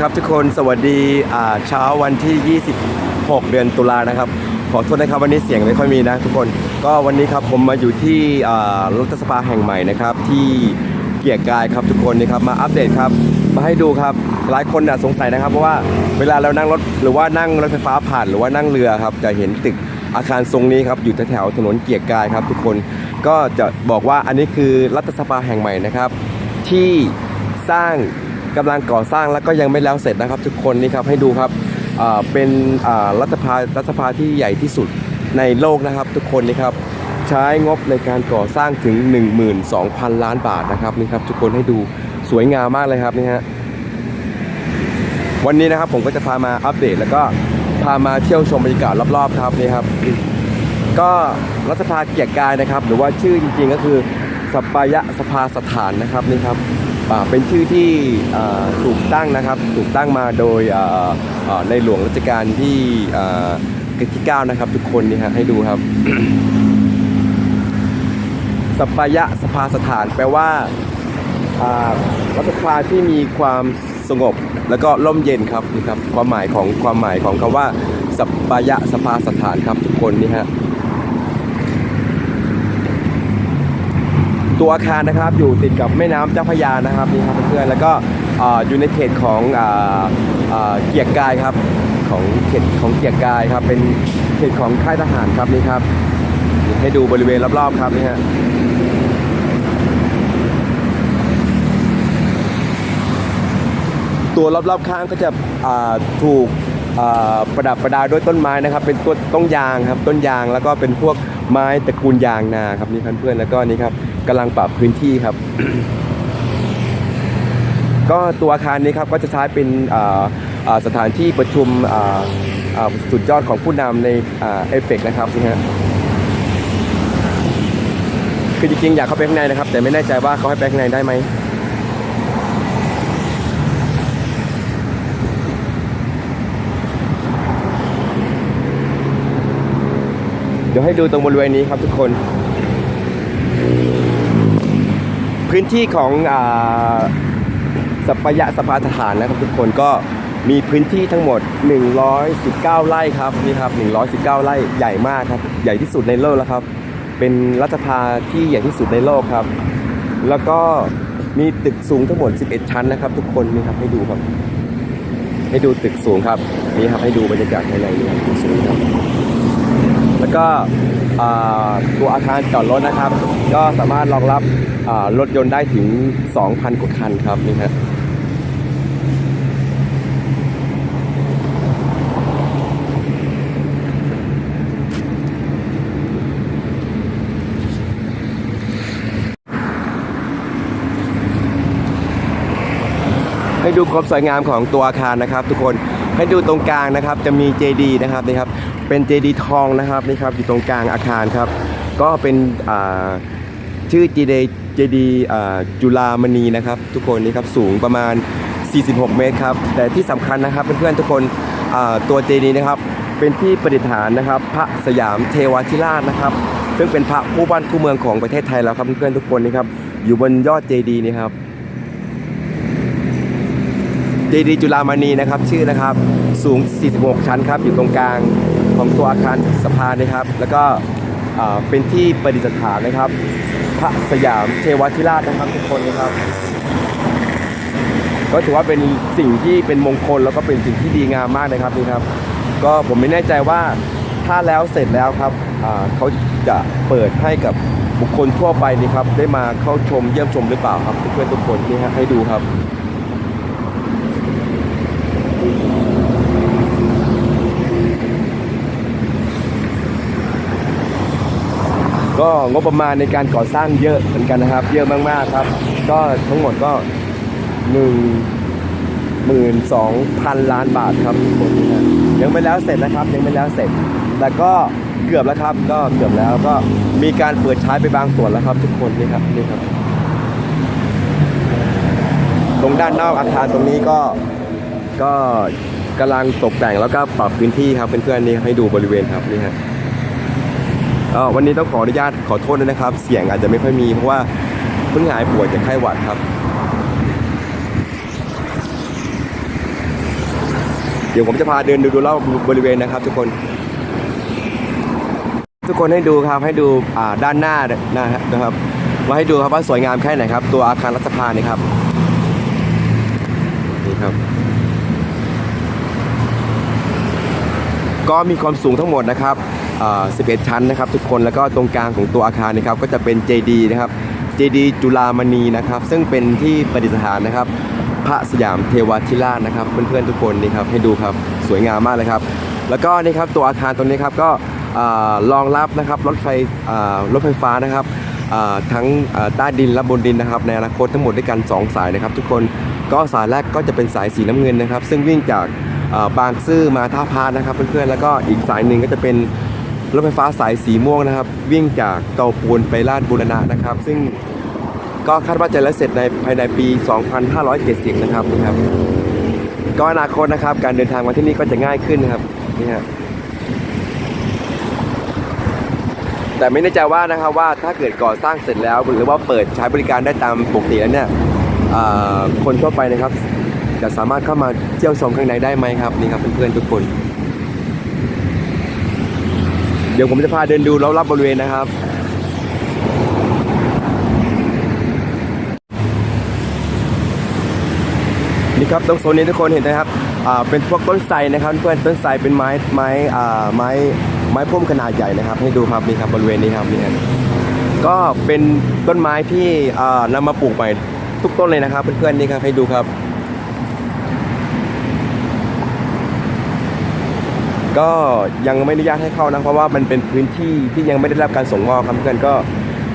ครับทุกคนสวัสดีเช้าวันที่ 26 เดือนตุลานะครับ ขอโทษนะครับวันนี้เสียงไม่ค่อยมีนะทุกคนก็วันนี้ครับผมมาอยู่ที่รัฐสภาแห่งใหม่นะครับ ที่เกียรกายครับทุกคนนี่ครับมาอัปเดตครับ มาให้ดูครับหลายคนน่ะสงสัยนะครับเพราะว่าเวลาเรานั่งรถหรือว่านั่งรถไฟฟ้าผ่านหรือว่านั่งเรือครับจะเห็นตึกอาคารทรงนี้ครับอยู่แถวถนนเกียรกายครับ ทุกคนก็จะบอกว่าอันนี้คือรัฐสภาแห่งใหม่นะครับ ที่สร้าง กำลังก่อสร้างแล้วก็ยังไม่แล้วเสร็จนะครับ ทุกคนนี่ครับให้ดูครับเป็นรัฐสภารัฐสภาที่ใหญ่ที่สุดในโลกนะครับ ทุกคนนี่ครับใช้งบในการก่อสร้างถึง 12,000 ล้านบาทนะครับนี่ครับทุกคนให้ดูสวยงามมากเลยครับนี่ฮะวันนี้นะครับผมก็จะพามาอัปเดต แล้วก็พามาเที่ยวชมบรรยากาศรอบๆครับนี่ครับ ก็รัฐสภาเกียรติกายนะครับ หรือว่าชื่อจริงๆก็คือสัปยะสภาสถานนะครับนี่ครับ เป็นชื่อที่ถูกตั้งนะครับถูกตั้งมาโดยในหลวงรัชกาลที่อ่าที่ 9 นะครับ ทุกคนนี่ฮะให้ดูครับสัปยะสภาสถานแปลว่าอ่ารัฐสภาที่มีความสงบแล้วก็ร่มเย็นครับนี่ครับความหมายของความหมายของคำว่าสัปยะสภาสถานครับทุกคนนี่ฮะ ตัวอาคารนะครับอยู่ติดกับแม่น้ำเจ้าพระยานะครับนี่ครับเพื่อนๆแล้วก็อยู่ในเขตของเกียรกายครับของเขตของเกียรกายครับเป็นเขตของค่ายทหารครับนี่ครับ ให้ดูบริเวณรอบๆครับนี่ฮะตัวรอบๆข้างก็จะถูกประดับประดาด้วยต้นไม้นะครับ เป็นต้นต้นยางครับต้นยางแล้วก็เป็นพวกไม้ตระกูลยางนาครับนี่เพื่อนๆแล้วก็นี่ครับ กำลังปรับพื้นที่ครับ ก็ตัวอาคารนี้ครับก็จะใช้เป็นสถานที่ประชุมสุดยอดของผู้นำในอเอเปกนะครับนี่ฮะคือจริงๆอยากเข้าไปข้างในนะครับ แต่ไม่แน่ใจว่าเขาให้ไปข้างในได้ไหมเดี๋ยวให้ดูตรงบริเวณนี้ครับทุกคน พื้นที่ของอ่าสัปยะสภาทหารนะครับทุกคนก็มีพื้นที่ทั้งหมด 119 ไร่ครับนี่ครับ 119 ไร่ใหญ่มากครับ ใหญ่ที่สุดในโลกแล้วครับ เป็นรัฐสภาที่ใหญ่ที่สุดในโลกครับ แล้วก็มีตึกสูงทั้งหมด 11 ชั้นนะครับ ทุกคนนี่ครับให้ดูครับ ให้ดูตึกสูงครับนี่ครับให้ดูบรรยากาศภายในนี่ครับตึกสูงครับ แล้วก็ ตัวอาคารจอดรถนะครับ ก็สามารถรองรับรถยนต์ได้ถึง 2,000 กว่าคันครับนี่ฮะ ดูความสวยงามของตัวอาคารนะครับ ทุกคนให้ดูตรงกลางนะครับ จะมีเจดีนะครับนี่ครับเป็นเจดีทองนะครับนี่ครับอยู่ตรงกลางอาคารครับ ก็เป็นชื่อเจดีเจดีจุฬามณีนะครับ ทุกคนนี่ครับสูงประมาณ 46 เมตรครับ แต่ที่สำคัญนะครับเพื่อนๆทุกคนตัวเจดีนะครับ เป็นที่ประดิษฐานนะครับ พระสยามเทวาธิราชนะครับ ซึ่งเป็นพระผู้บ้านผู้เมืองของประเทศไทยแล้วครับเพื่อนๆทุกคนนี่ครับอยู่บนยอดเจดีนี่ครับ เจดีจุฬามณีนะครับ ชื่อนะครับสูง 46 ชั้นครับ อยู่ตรงกลางของตัวอาคารสะพานนะครับ แล้วก็เป็นที่ประดิษฐานนะครับ พระสยามเทวทิราชนะครับทุกคนนะครับ ก็ถือว่าเป็นสิ่งที่เป็นมงคลแล้วก็เป็นสิ่งที่ดีงามมากนะครับนี่ครับ ก็ผมไม่แน่ใจว่าถ้าแล้วเสร็จแล้วครับเขาจะเปิดให้กับบุคคลทั่วไปนี่ครับ ได้มาเข้าชมเยี่ยมชมหรือเปล่าครับเพื่อนๆทุกคนนี่ฮะให้ดูครับ ก็งบประมาณในการก่อสร้างเยอะเหมือนกันนะครับ เยอะมากๆครับ ก็ทั้งหมดก็หนึ่งหมื่นสองพันล้านบาทครับทุกคนนะยังไม่แล้วเสร็จนะครับ ยังไม่แล้วเสร็จ แต่ก็เกือบแล้วครับ ก็เกือบแล้วก็มีการเปิดใช้ไปบางส่วนแล้วครับ ทุกคนนี่ครับนี่ครับ ตรงด้านนอกอาคารตรงนี้ก็ ก็กำลังตกแต่งแล้วก็ปรับพื้นที่ครับเพื่อนๆนี่ให้ดูบริเวณครับนี่ฮะวันนี้ต้องขออนุญาตขอโทษด้วยนะครับ เสียงอาจจะไม่ค่อยมีเพราะว่าเพิ่งหายป่วยจากไข้หวัดครับ เดี๋ยวผมจะพาเดินดูดูรอบบริเวณนะครับ ทุกคน ทุกคนให้ดูครับให้ดูด้านหน้านะฮะนะครับมาให้ดูครับว่าสวยงามแค่ไหนครับ ตัวอาคารรัฐสภานี่ครับนี่ครับ ก็มีความสูงทั้งหมดนะครับ11 ชั้นนะครับ ทุกคนแล้วก็ตรงกลางของตัวอาคารนะครับก็จะเป็นเจดีนะครับเจดีจุฬามณีนะครับ ซึ่งเป็นที่ประดิษฐานนะครับ พระสยามเทวทิราชนะครับ เพื่อนๆทุกคนนี่ครับให้ดูครับสวยงามมากเลยครับ แล้วก็นี่ครับตัวอาคารตรงนี้ครับก็รองรับนะครับรถไฟรถไฟฟ้านะครับทั้งใต้ดินและบนดินนะครับ ในอนาคตทั้งหมดด้วยกัน 2 สายนะครับ ทุกคนก็สายแรกก็จะเป็นสายสีน้ำเงินนะครับ ซึ่งวิ่งจาก บางซื่อมาท่าพานะครับเพื่อนๆแล้วก็อีกสายหนึ่งก็จะเป็นรถไฟฟ้าสายสีม่วงนะครับ วิ่งจากเตาปูนไปลาดบุรณะนะครับ ซึ่งก็คาดว่าจะแล้วเสร็จในภายในปี 2570 นะครับนี่ครับ ก็อนาคตนะครับ การเดินทางมาที่นี่ก็จะง่ายขึ้นนะครับนี่ฮะแต่ไม่แน่ใจว่านะครับว่าถ้าเกิดก่อสร้างเสร็จแล้วหรือว่าเปิดใช้บริการได้ตามปกติแล้วเนี่ยคนทั่วไปนะครับ จะสามารถเข้ามาเที่ยวชมข้างในได้ไหมครับนี่ครับเพื่อนๆทุกคน เดี๋ยวผมจะพาเดินดูรอบๆบริเวณนะครับนี่ครับตรงโซนนี้ทุกคนเห็นนะครับอ่าเป็นพวกต้นไทรนะครับ เพื่อนต้นไทรเป็นไม้ไม้อ่าไม้ไม้พุ่มขนาดใหญ่นะครับ ให้ดูครับนี่ครับบริเวณนี้ครับนี่ครับก็เป็นต้นไม้ที่อ่านำมาปลูกใหม่ทุกต้นเลยนะครับ เพื่อนๆนี่ครับให้ดูครับ ก็ยังไม่อนุญาตให้เข้านะเพราะว่ามันเป็นพื้นที่ที่ยังไม่ได้รับการส่งมอบครับเพื่อนก็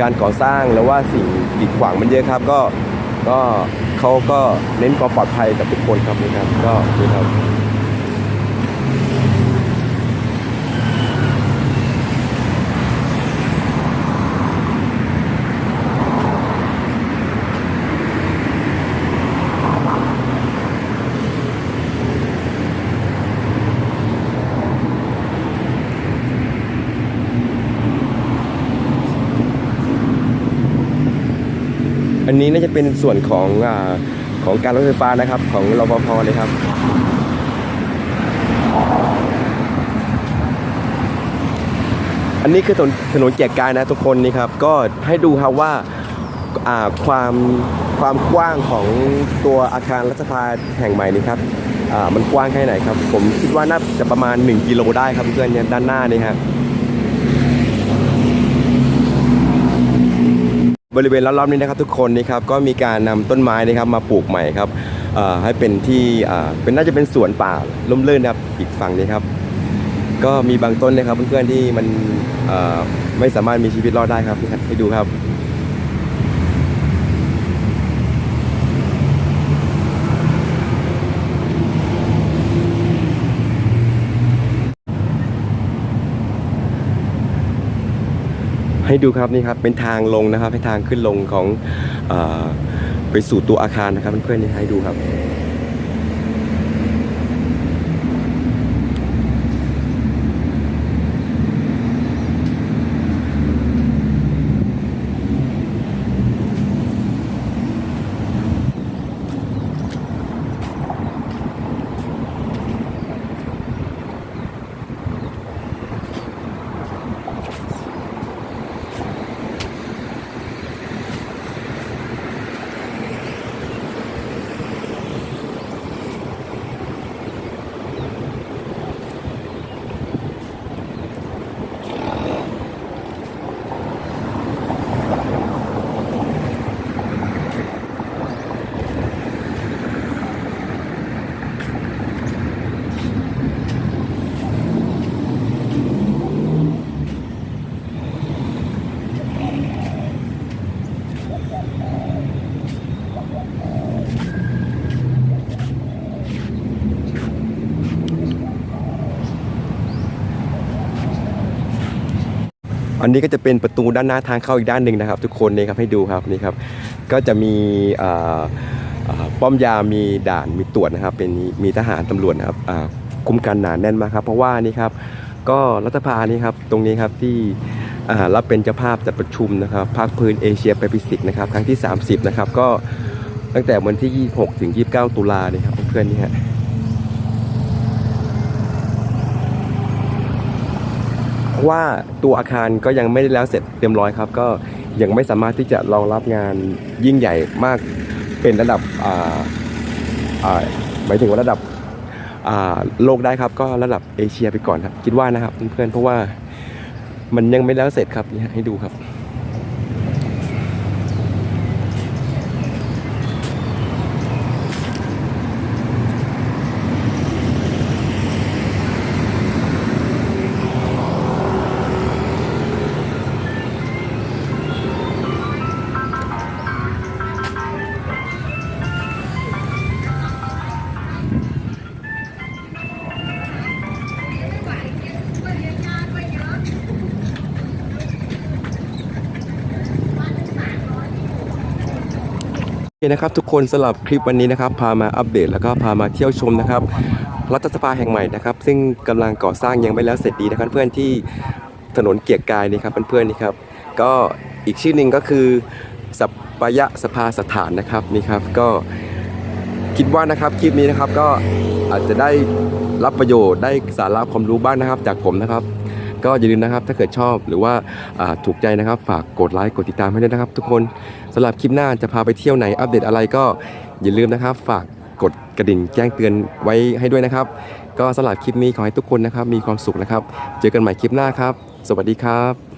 การก่อสร้างหรือว่าสิ่งกีดขวางมันเยอะครับ ก็ก็เขาก็เน้นความปลอดภัยกับทุกคนครับนะครับก็นี่ครับ นนี้น่าจะเป็นส่วนของอของการรถไฟฟ้านะครับ ของรปภเลยครับ อันนี้คือถนนถนนแจกกายนะทุกคนนี่ครับ ก็ให้ดูครับว่าความความกว้างของตัวอาคารรัฐสภาแห่งใหม่นี้ครับมันกว้างแค่ไหนครับ ผมคิดว่าน่าจะประมาณ 1 กิโลได้ครับเพื่อนเนี่ยด้านหน้านี่ฮะบ บริเวณรอบๆนี้นะครับทุกคนนี่ครับก็มีการนำต้นไม้นะครับมาปลูกใหม่ครับให้เป็นที่เป็นน่าจะเป็นสวนป่าล่มรื่นนะครับอีกฝั่งนี้ครับ ก็มีบางต้นนะครับเพื่อนๆที่มันไม่สามารถมีชีวิตรอดได้ครับให้ดูครับ ให้ดูครับนี่ครับเป็นทางลงนะครับเป็นทางขึ้นลงของออไปสู่ตัวอาคารนะครับเพื่อนๆนี่ให้ดูครับ อันนี้ก็จะเป็นประตูด้านหน้าทางเข้าอีกด้านหนึ่งนะครับ ทุกคนนี่ครับให้ดูครับนี่ครับก็จะมีป้อมยามีด่านมีตรวจนะครับ เป็นมีทหารตำรวจนะครับคุ้มกันหนาแน่นมากครับเพราะว่านี่ครับก็รัฐภานี่ครับตรงนี้ครับที่รับเป็นเจ้าภาพจัดประชุมนะครับภาคพื้นเอเชียแปซิฟิกนะครับครั้งที่ 30 นะครับ ก็ตั้งแต่วันที่ 26 ถึง 29 ตุลาเนี่ยครับเพื่อนๆนี่ฮะ ราะ ว่าตัวอาคารก็ยังไม่ได้แล้วเสร็จเต็มร้อยครับ ก็ยังไม่สามารถที่จะรองรับงานยิ่งใหญ่มากเป็นระดับอ่าอ่าหมายถึงว่าระดับอ่าโลกได้ครับ ก็ระดับเอเชียไปก่อนครับ คิดว่านะครับเพื่อนๆเพราะว่ามันยังไม่แล้วเสร็จครับนี่ให้ดูครับ คนะครับทุกคนสำหรับคลิปวันนี้นะครับ พามาอัปเดตแล้วก็พามาเที่ยวชมนะครับรัฐสภาแห่งใหม่นะครับ ซึ่งกำลังก่อสร้างยังไม่แล้วเสร็จดีนะครับ เพื่อนที่ถนนเกียรกายนี่ครับเพื่อนๆนี่ครับ ก็อีกชื่อหนึ่งก็คือสัปยะสภาสถานนะครับนี่ครับ ก็คิดว่านะครับคลิปนี้นะครับก็อาจจะได้รับประโยชน์ได้สาระความรู้บ้างนะครับ จากผมนะครับ ก็อย่าลืมนะครับ ถ้าเกิดชอบหรือว่าถูกใจนะครับ ฝากกดไลค์กดติดตามให้ด้วยนะครับ ทุกคนสำหรับคลิปหน้าจะพาไปเที่ยวไหนอัปเดตอะไรก็อย่าลืมนะครับ ฝากกดกระดิ่งแจ้งเตือนไว้ให้ด้วยนะครับ ก็สำหรับคลิปนี้ขอให้ทุกคนนะครับ มีความสุขนะครับ เจอกันใหม่คลิปหน้าครับ สวัสดีครับ